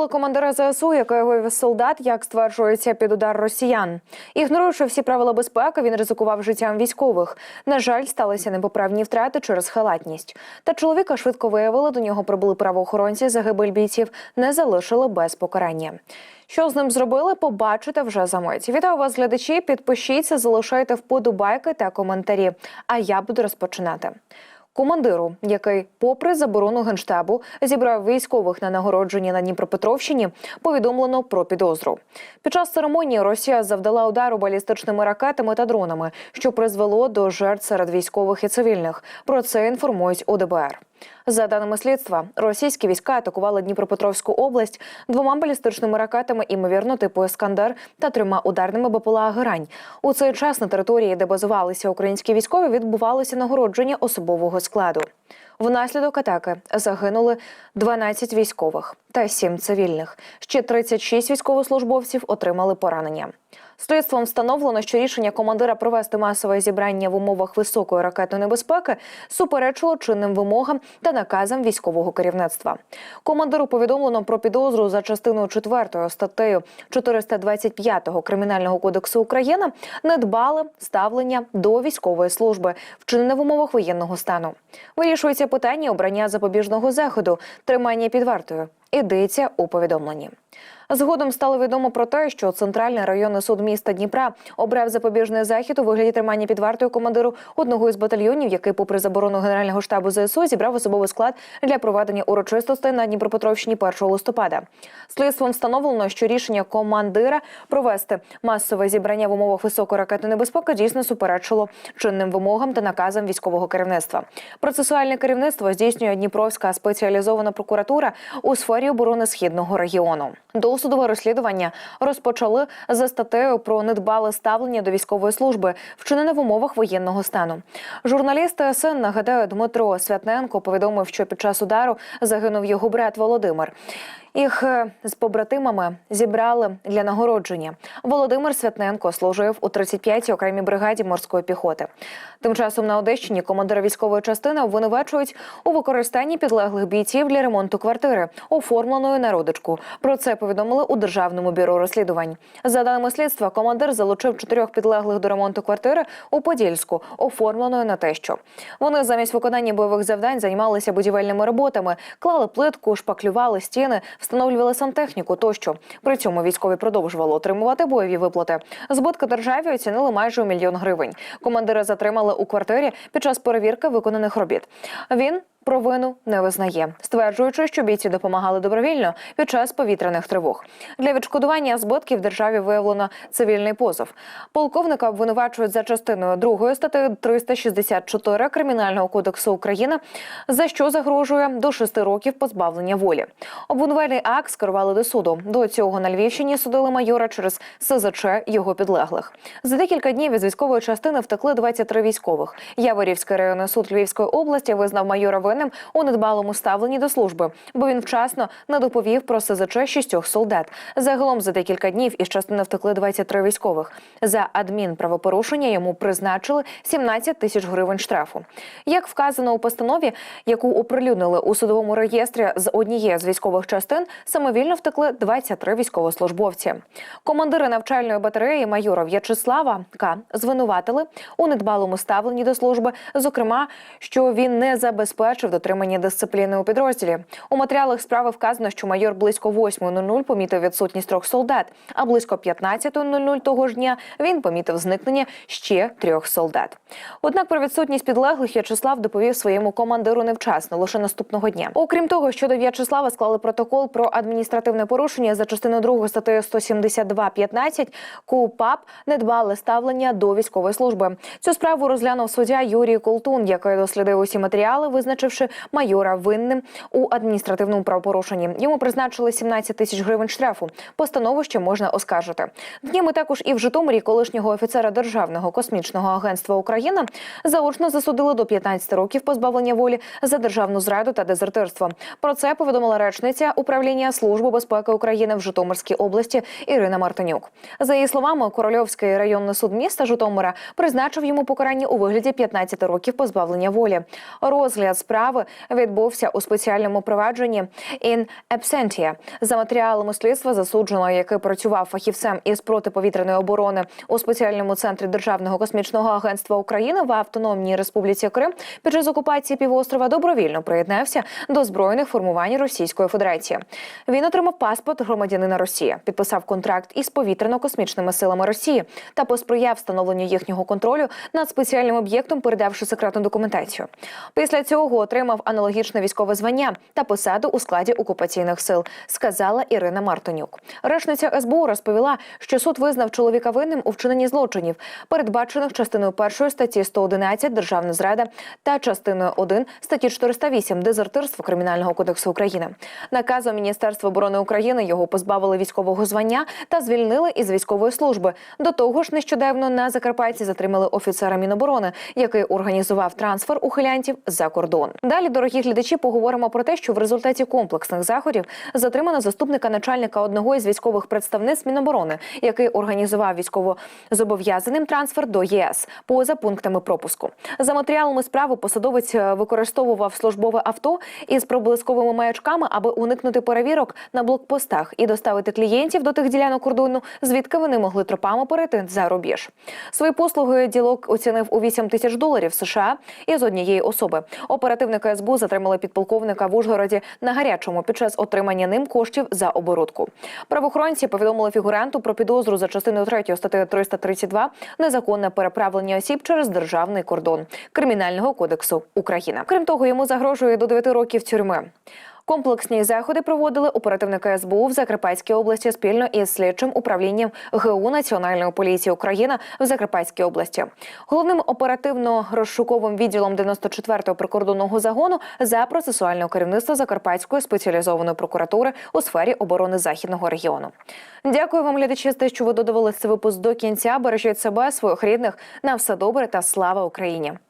Виявили командира ЗСУ, який вивез солдат, як стверджується, під удар росіян. Ігноруючи всі правила безпеки, він ризикував життям військових. На жаль, сталися непоправні втрати через халатність. Та чоловіка швидко виявили. До нього прибули правоохоронці. Загибель бійців не залишили без покарання. Що з ним зробили, побачите вже за мить. Вітаю вас, глядачі. Підпишіться, залишайте вподобайки та коментарі. А я буду розпочинати. Командиру, який, попри заборону генштабу, зібрав військових на нагородженні на Дніпропетровщині, повідомлено про підозру. Під час церемонії Росія завдала удару балістичними ракетами та дронами, що призвело до жертв серед військових і цивільних. Про це інформують УДБР. За даними слідства, російські війська атакували Дніпропетровську область двома балістичними ракетами, імовірно, типу Ескандер та трьома ударними БПЛА «Грань». У цей час на території, де базувалися українські військові, відбувалося нагородження особового складу. Внаслідок атаки загинули 12 військових та 7 цивільних. Ще 36 військовослужбовців отримали поранення. Слідством встановлено, що рішення командира провести масове зібрання в умовах високої ракетної небезпеки суперечило чинним вимогам та наказам військового керівництва. Командиру повідомлено про підозру за частиною 4 статтею 425 кримінального кодексу України недбале ставлення до військової служби, вчинене в умовах воєнного стану. Вирішується питання обрання запобіжного заходу, тримання під вартою. Ідеться у повідомленні. Згодом стало відомо про те, що центральний районний суд міста Дніпра обрав запобіжний захід у вигляді тримання під вартою командиру одного із батальйонів, який, попри заборону генерального штабу ЗСУ, зібрав особовий склад для проведення урочистостей на Дніпропетровщині 1 листопада. Слідством встановлено, що рішення командира провести масове зібрання в умовах високої ракетної небезпеки дійсно суперечило чинним вимогам та наказам військового керівництва. Процесуальне керівництво здійснює Дніпровська спеціалізована прокуратура у сфері оборони східного регіону. Досудове розслідування розпочали за статтею про недбале ставлення до військової служби, вчинене в умовах воєнного стану. Журналіст ТСН, нагадаю, Дмитро Святненко повідомив, що під час удару загинув його брат Володимир. Їх е, з побратимами зібрали для нагородження. Володимир Святненко служив у 35-й окремій бригаді морської піхоти. Тим часом на Одещині командира військової частини обвинувачують у використанні підлеглих бійців для ремонту квартири, оформленої на родичку. Про це повідомили у державному бюро розслідувань. За даними слідства, командир залучив чотирьох підлеглих до ремонту квартири у Подільську, оформленої на тещу. Вони замість виконання бойових завдань займалися будівельними роботами, клали плитку, шпаклювали стіни встановлювали сантехніку тощо. При цьому військові продовжували отримувати бойові виплати. Збитки державі оцінили майже у мільйон гривень. Командира затримали у квартирі під час перевірки виконаних робіт. Він провину не визнає, стверджуючи, що бійці допомагали добровільно під час повітряних тривог. Для відшкодування збитків державі виявлено цивільний позов. Полковника обвинувачують за частиною 2 статті 364 кримінального кодексу України, за що загрожує до 6 років позбавлення волі. Обвинувальний акт скерували до суду. До цього на Львівщині судили майора через СЗЧ його підлеглих. За декілька днів із військової частини втекли 23 військових. Яворівський районний суд Львівської області визнав майора винним у недбалому ставленні до служби, бо він вчасно не доповів про СЗЧ шістьох солдат. Загалом за декілька днів із частини втекли 23 військових. За адмінправопорушення йому призначили 17 тисяч гривень штрафу. Як вказано у постанові, яку оприлюднили у судовому реєстрі з однієї з військових частин, самовільно втекли 23 військовослужбовці. Командири навчальної батареї майора В'ячеслава К звинуватили у недбалому ставленні до служби, зокрема, що він не забезпечив дотримання дисципліни у підрозділі. У матеріалах справи вказано, що майор близько 8.00 помітив відсутність трьох солдат, а близько 15.00 того ж дня він помітив зникнення ще трьох солдат. Однак про відсутність підлеглих В'ячеслав доповів своєму командиру невчасно, лише наступного дня. Окрім того, щодо В'ячеслава склали протокол про адміністративне порушення за частиною 2 статтею 172.15 КУПАП недбале ставлення до військової служби. Цю справу розглянув суддя Юрій Колтун, який дослідив усі матеріали, визначивши майора винним у адміністративному правопорушенні. Йому призначили 17 тисяч гривень штрафу. Постанову ще можна оскаржити. Днями також і в Житомирі колишнього офіцера Державного космічного агентства України заочно засудили до 15 років позбавлення волі за державну зраду та дезертирство. Про це повідомила речниця управління Служби безпеки України в Житомирській області Ірина Мартинюк. За її словами, Корольовський районний суд міста Житомира призначив йому покарання у вигляді 15 років позбавлення волі. Розгляд справи справи відбувся у спеціальному провадженні in absentia. За матеріалами слідства засудженого, який працював фахівцем із протиповітряної оборони у спеціальному центрі Державного космічного агентства України в Автономній Республіці Крим під час окупації півострова добровільно приєднався до збройних формувань Російської Федерації. Він отримав паспорт громадянина Росії, підписав контракт із повітряно-космічними силами Росії та посприяв встановленню їхнього контролю над спеціальним об'єктом, передавши секретну документацію. Після цього отримав аналогічне військове звання та посаду у складі окупаційних сил, сказала Ірина Мартинюк. Речниця СБУ розповіла, що суд визнав чоловіка винним у вчиненні злочинів, передбачених частиною першої статті 111 Державна зрада та частиною 1 статті 408 Дезертирство Кримінального кодексу України. Наказом Міністерства оборони України його позбавили військового звання та звільнили із військової служби. До того ж, нещодавно на Закарпатті затримали офіцера Міноборони, який організував трансфер ухилянтів за кордон. Далі, дорогі глядачі, поговоримо про те, що в результаті комплексних заходів затримано заступника начальника одного із військових представництв Міноборони, який організував військово зобов'язаним трансфер до ЄС поза пунктами пропуску. За матеріалами справи посадовець е, використовував службове авто із проблисковими маячками, аби уникнути перевірок на блокпостах і доставити клієнтів до тих ділянок кордону, звідки вони могли тропами перейти за рубіж. Свої послуги ділок оцінив у 8 тисяч доларів США із однієї особи. Оперативники СБУ затримали підполковника в Ужгороді на гарячому під час отримання ним коштів за оборудку. Правоохоронці повідомили фігуранту про підозру за частиною 3 статті 332 незаконне переправлення осіб через державний кордон Кримінального кодексу України. Крім того, йому загрожує до 9 років тюрми. Комплексні заходи проводили оперативники СБУ в Закарпатській області спільно із слідчим управлінням ГУ Національної поліції України в Закарпатській області. Головним оперативно-розшуковим відділом 94-го прикордонного загону за процесуального керівництва Закарпатської спеціалізованої прокуратури у сфері оборони західного регіону. Дякую вам, глядачі, за те, що ви додивилися цей випуск до кінця. Бережіть себе, своїх рідних. На все добре та слава Україні.